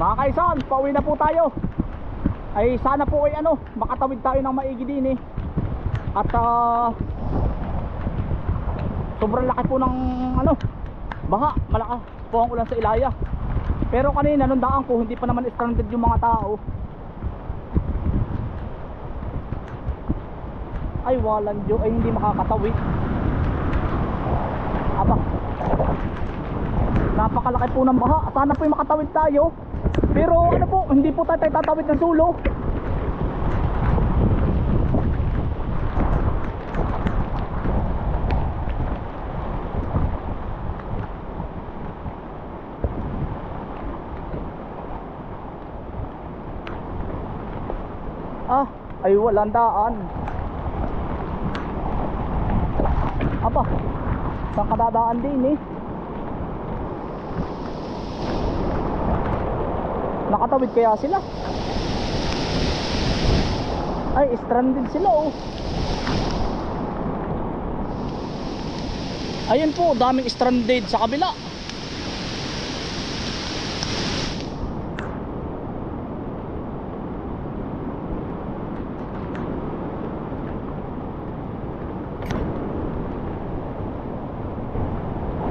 Mga kaisan, pauwi na po tayo. Ay sana po ay ano, makatawid tayo ng maigi din eh. At ah, sobrang laki po ng ano, baha, malakas po ang ulan sa Ilaya. Pero kanina nung daan ko, hindi pa naman stranded yung mga tao. Ay walang Diyo, ay hindi makakatawid. Aba, napakalaki po ng baha. Sana po makatawid tayo. Pero ano po, hindi po tayo tatawid ng sulo. Ah, ay walang daan. Aba, saan kadadaan din eh? Nakatawid kaya sila? Ay, stranded sila oh. Ayun po, daming stranded sa kabila.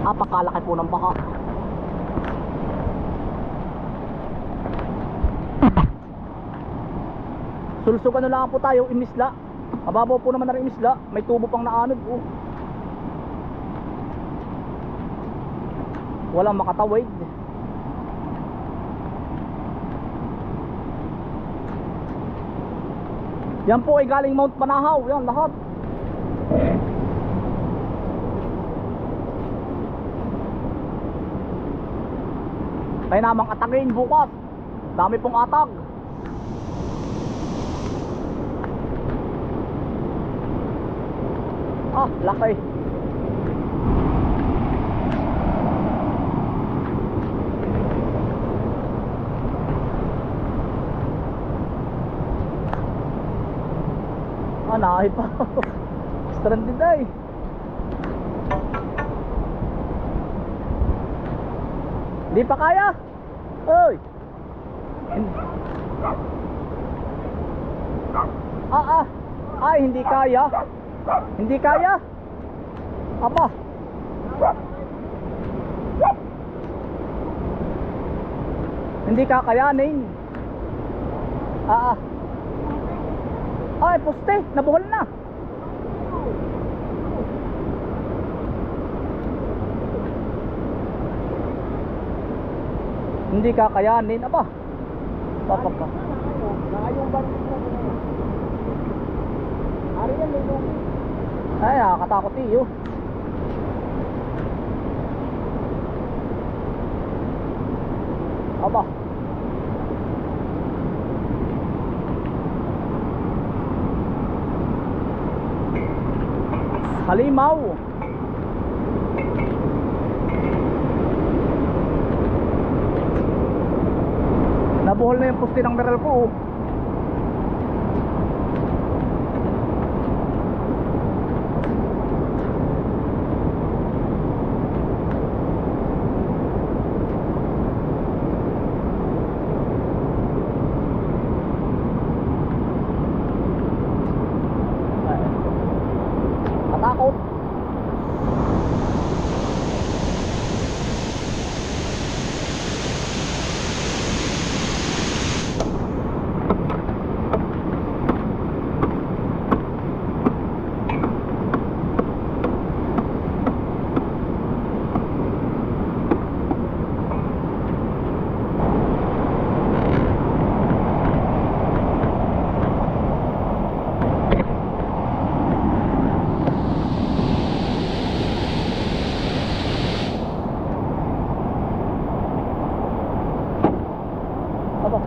Apakalaki po ng baka. Sulsukan na lang po tayo, inisla. Mababaw po naman na rin inisla. May tubo pang naanod. Oh. Walang makatawid. Yan po ay galing Mount Panahaw. Yan lahat. Kaya namang atagin bukas. Dami pong atag. Ah, laki. Ah, naay pa. Stranded ay. Di pa kaya? Oy. Ah, ah. Ay, hindi kaya. Hindi kaya? Apa? Hindi kakayanin. Ah, ah. Ay, poste. Nabuhol na. Hindi kakayanin. Apa? Papa pa. Nakayong bandit na. Ari yan, Ay, nakakatakot iyo. Aba. Halimaw. Nabuhol na yung pusti ng meral ko. oh. Matakot. Aba.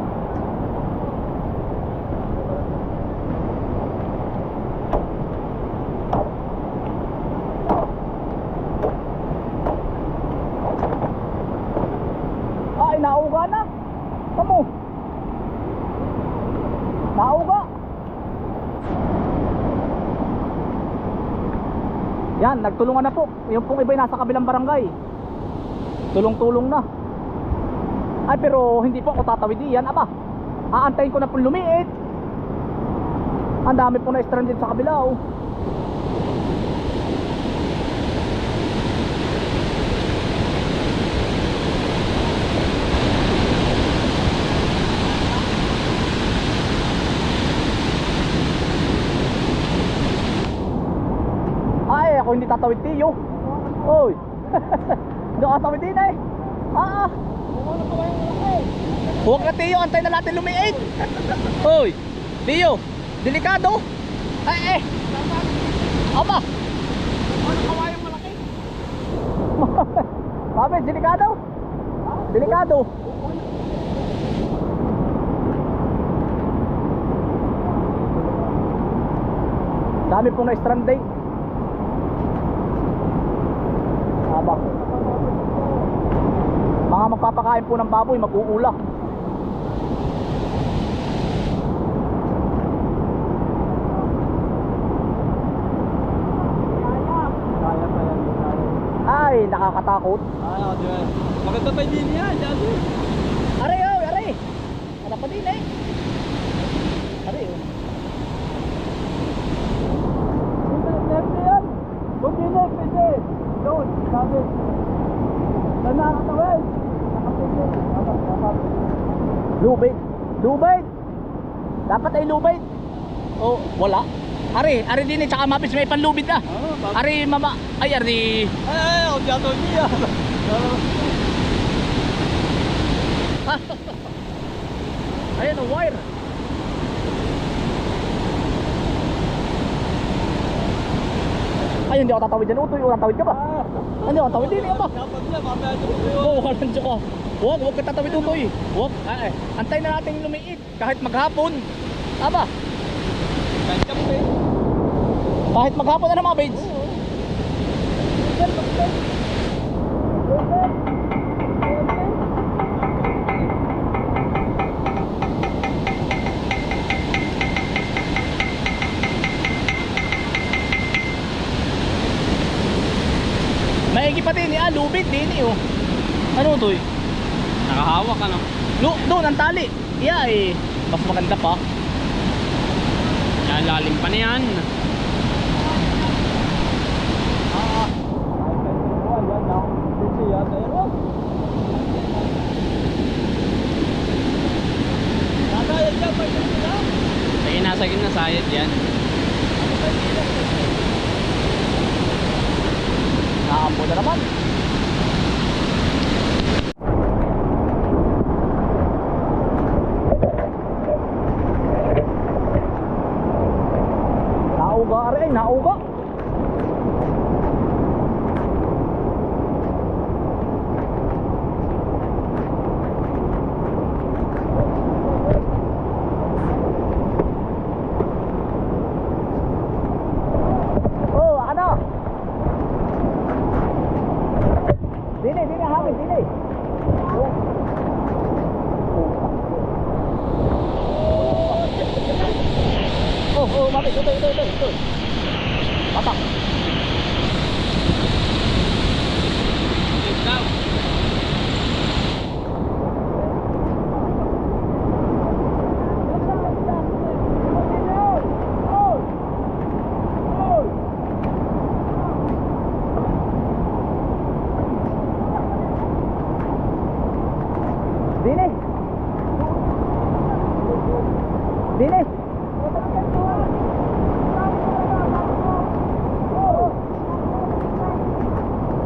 Ay, nauga na. Kamu. Nauga. Yan, nagtulungan na po. Yung pong iba nasa kabilang barangay. Tulong-tulong na. Ay pero hindi po ako tatawid diyan. Aba, aantayin ko na po lumiit. Ang dami po na stranded sa kabila oh. Ay, ako hindi tatawid tiyo. Oy. Hindi ako tatawid din eh. Ah. Huwag na Tiyo, antay na natin lumiit. Hoy, Tiyo, delikado. Ay, eh. Aba. Ano delikado. Delikado. Dami pong na-strand day. Aba. Mga magpapakain po ng baboy, mag-uula. Kaya pa yan. Ay, nakakatakot. Ay, ako dyan. Maganda pa din yan, dyan. Are, oh, are. Ano pa din eh. Are, oh. Kundi left, pwede. Doon, sabi. Saan. Dapat, dapat. Lubid. Lubid. Dapat ay lubid. Oh, wala. Are, are din eh, tsaka mapis may panlubid. Oo, bakit? Are, mama. Ay, are. Ay, ay, ako dyan, Tony. Ayan, ang wire. Ay, hindi ako tatawid dyan. Utoy, tatawid ka ba? Hindi ako tatawid din. Ba? Oo, walang joke. Huwag, huwag ka tatawid utoy. Huwag. Ah, eh. Antay na natin lumiit. Kahit maghapon. Aba, kahit maghapon na mga babes. Maigi pa din eh. Ah, lubid din eh. Oh. Ano to eh? Nakahawak ka no? Doon ang tali. Yeah eh. Mas maganda pa. Yan, lalim pa na yan. Sige, nasa gitna sayad yan. Naambo na naman. Nauga are, nauga. Oh,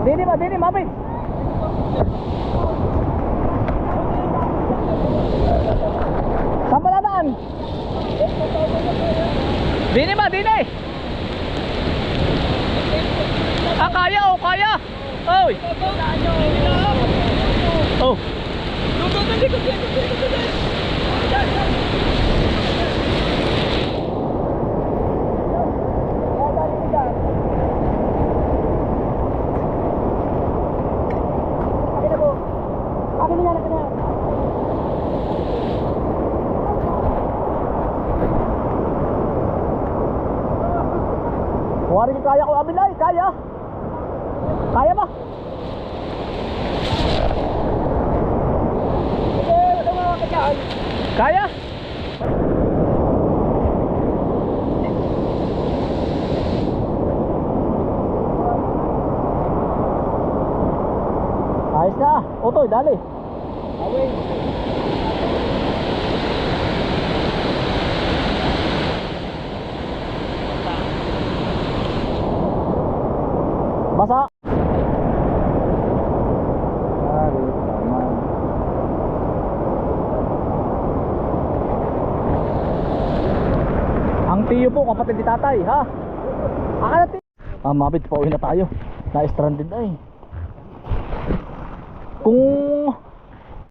Dili ba, dili, mami. Saan ba dadaan? Dili ba, dili. Ah, kaya, oh, kaya. Oy. Oh. Akin na Kuwari kaya ko abilay, kaya. Kaya ba? Kaya? Ayos na. Otoy, dali. Away. Basa. Dali, tama. Ang tiyo po, kapatid ni tatay, ha? Akala tiyo. Ah, mabit, pauwi na tayo. Na-stranded ay. Kung